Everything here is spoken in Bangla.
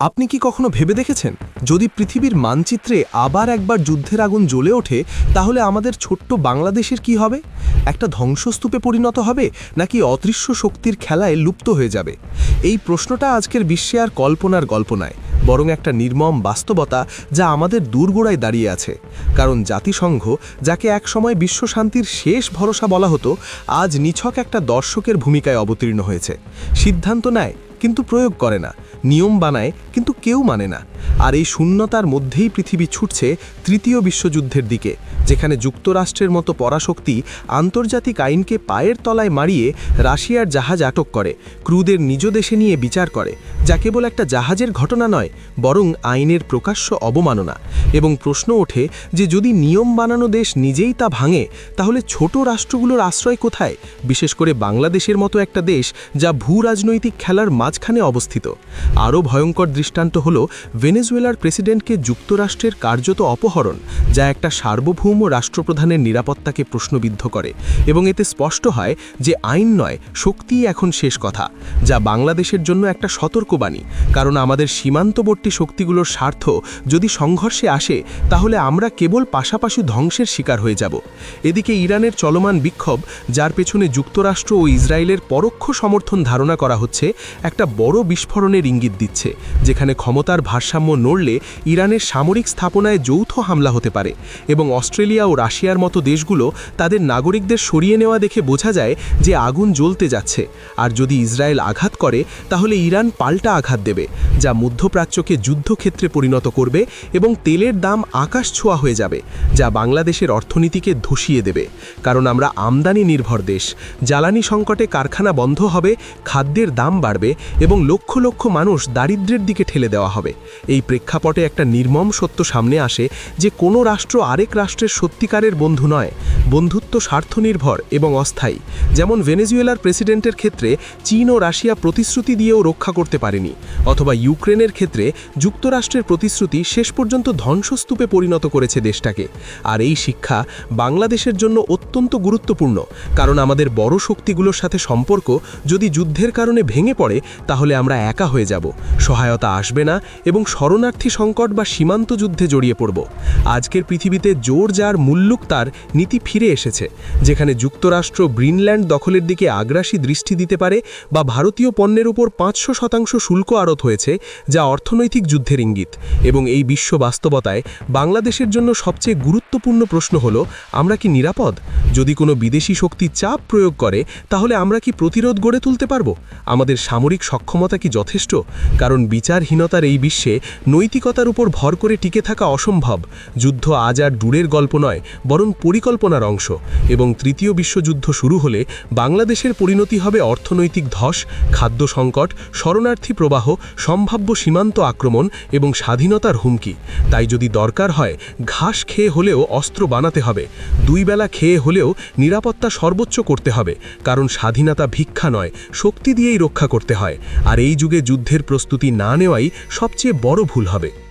আপনি কি কখনো ভেবে দেখেছেন? যদি পৃথিবীর মানচিত্রে আবার একবার যুদ্ধের আগুন জ্বলে ওঠে, তাহলে আমাদের ছোট্ট বাংলাদেশের কি হবে? একটা ধ্বংসস্তূপে পরিণত হবে, নাকি অদৃশ্য শক্তির খেলায় লুপ্ত হয়ে যাবে? এই প্রশ্নটা আজকের বিশ্বে আর কল্পনার গল্প নয়, বরং একটা নির্মম বাস্তবতা যা আমাদের দূরগোড়ায় দাঁড়িয়ে আছে। কারণ জাতিসংঘ, যাকে একসময় বিশ্বশান্তির শেষ ভরসা বলা হতো, আজ নিছক একটা দর্শকের ভূমিকায় অবতীর্ণ হয়েছে। সিদ্ধান্ত নেয় কিন্তু প্রয়োগ করে না, নিয়ম বানায় কিন্তু কেউ মানে না। আর এই শূন্যতার মধ্যেই পৃথিবী ছুটছে তৃতীয় বিশ্বযুদ্ধের দিকে, যেখানে যুক্তরাষ্ট্রের মতো পরাশক্তি আন্তর্জাতিক আইনকে পায়ের তলায় মারিয়ে রাশিয়ার জাহাজ আটক করে, ক্রুদের নিজ দেশে নিয়ে বিচার করে, যা কেবল একটা জাহাজের ঘটনা নয়, বরং আইনের প্রকাশ্য অবমাননা। এবং প্রশ্ন ওঠে যে যদি নিয়ম বানানো দেশ নিজেই তা ভাঙে, তাহলে ছোট রাষ্ট্রগুলোর আশ্রয় কোথায়? বিশেষ করে বাংলাদেশের মতো একটা দেশ যা ভূ রাজনৈতিক খেলার মাঝখানে অবস্থিত। আরও ভয়ঙ্কর দৃষ্টান্ত হল ভেনেজুয়েলার প্রেসিডেন্টকে যুক্তরাষ্ট্রের কার্যত অপহরণ, যা একটা সার্বভৌম রাষ্ট্রপ্রধানের নিরাপত্তাকে প্রশ্নবিদ্ধ করে এবং এতে স্পষ্ট হয় যে আইন নয়, শক্তিই এখন শেষ কথা, যা বাংলাদেশের জন্য একটা সতর্কবাণী। কারণ আমাদের সীমান্তবর্তী শক্তিগুলোর স্বার্থ যদি সংঘর্ষে আসে, তাহলে আমরা কেবল পাশাপাশি ধ্বংসের শিকার হয়ে যাব। এদিকে ইরানের চলমান বিক্ষোভ, যার পেছনে যুক্তরাষ্ট্র ও ইসরায়েলের পরোক্ষ সমর্থন ধারণা করা হচ্ছে একটা বড় বিস্ফোরণের ইঙ্গিত দিচ্ছে, যেখানে ক্ষমতার ভারসাম্য নড়লে ইরানের সামরিক স্থাপনায় যৌথ হামলা হতে পারে এবং অস্ট্রেলিয়া ও রাশিয়ার মতো দেশগুলো তাদের নাগরিকদের সরিয়ে নেওয়া দেখে বোঝা যায় যে আগুন জ্বলতে যাচ্ছে। আর যদি ইসরায়েল আঘাত করে, তাহলে ইরান পাল্টা আঘাত দেবে, যা মধ্যপ্রাচ্যকে যুদ্ধক্ষেত্রে পরিণত করবে এবং তেলের দাম আকাশ ছোঁয়া হয়ে যাবে, যা বাংলাদেশের অর্থনীতিকে ধসিয়ে দেবে। কারণ আমরা আমদানি নির্ভর দেশ, জ্বালানি সংকটে কারখানা বন্ধ হবে, খাদ্যের দাম বাড়বে এবং লক্ষ লক্ষ মানুষ দারিদ্র্যের দিকে ঠেলে দেওয়া হবে। এই প্রেক্ষাপটে একটা নির্মম সত্য সামনে আসে যে কোনো রাষ্ট্র আরেক রাষ্ট্রের সত্যিকারের বন্ধু নয়। বন্ধুত্ব স্বার্থনির্ভর এবং অস্থায়ী। যেমন ভেনেজুয়েলার প্রেসিডেন্টের ক্ষেত্রে চীন ও রাশিয়া প্রতিশ্রুতি দিয়েও রক্ষা করতে পারেনি, অথবা ইউক্রেনের ক্ষেত্রে যুক্তরাষ্ট্রের প্রতিশ্রুতি শেষ পর্যন্ত ধ্বংসস্তূপে পরিণত করেছে দেশটাকে। আর এই শিক্ষা বাংলাদেশের জন্য অত্যন্ত গুরুত্বপূর্ণ, কারণ আমাদের বড় শক্তিগুলোর সাথে সম্পর্ক যদি যুদ্ধের কারণে ভেঙে পড়ে তাহলে আমরা একা হয়ে যাব। সহায়তা আসবে না এবং শরণার্থী সংকট বা সীমান্ত যুদ্ধে জড়িয়ে পড়ব। আজকের পৃথিবীতে জোর যার মুল্লুক তার নীতি ফিরে এসেছে, যেখানে যুক্তরাষ্ট্র গ্রিনল্যান্ড দখলের দিকে আগ্রাসী দৃষ্টি দিতে পারে বা ভারতীয় পণ্যের উপর পাঁচশো শতাংশ শুল্ক আরোপ হয়েছে, যা অর্থনৈতিক যুদ্ধের ইঙ্গিত। এবং এই বিশ্ব বাস্তবতায় বাংলাদেশের জন্য সবচেয়ে গুরুত্বপূর্ণ প্রশ্ন হলো, আমরা কি নিরাপদ? যদি কোনো বিদেশি শক্তি চাপ প্রয়োগ করে, তাহলে আমরা কি প্রতিরোধ গড়ে তুলতে পারব? আমাদের সামরিক সক্ষমতা কি যথেষ্ট? কারণ বিচারহীনতার এই বিশ্বে নৈতিকতার উপর ভর করে টিকে থাকা অসম্ভব। যুদ্ধ আজ আর দূরের গল্প নয়, বরং পরিকল্পনার অংশ। এবং তৃতীয় বিশ্বযুদ্ধ শুরু হলে বাংলাদেশের পরিণতি হবে অর্থনৈতিক ধস, খাদ্য সংকট, শরণার্থী প্রবাহ, সম্ভাব্য সীমান্ত আক্রমণ এবং স্বাধীনতার হুমকি। তাই যদি দরকার হয়, ঘাস খেয়ে হলেও অস্ত্র বানাতে হবে। দুই বেলা খেয়ে হলেও নিরাপত্তা সর্বোচ্চ করতে হবে। কারণ স্বাধীনতা ভিক্ষা নয়, শক্তি দিয়েই রক্ষা করতে হয়। আর এই যুগে যুদ্ধের প্রস্তুতি না নেওয়াই সবচেয়ে বড় ভুল হবে।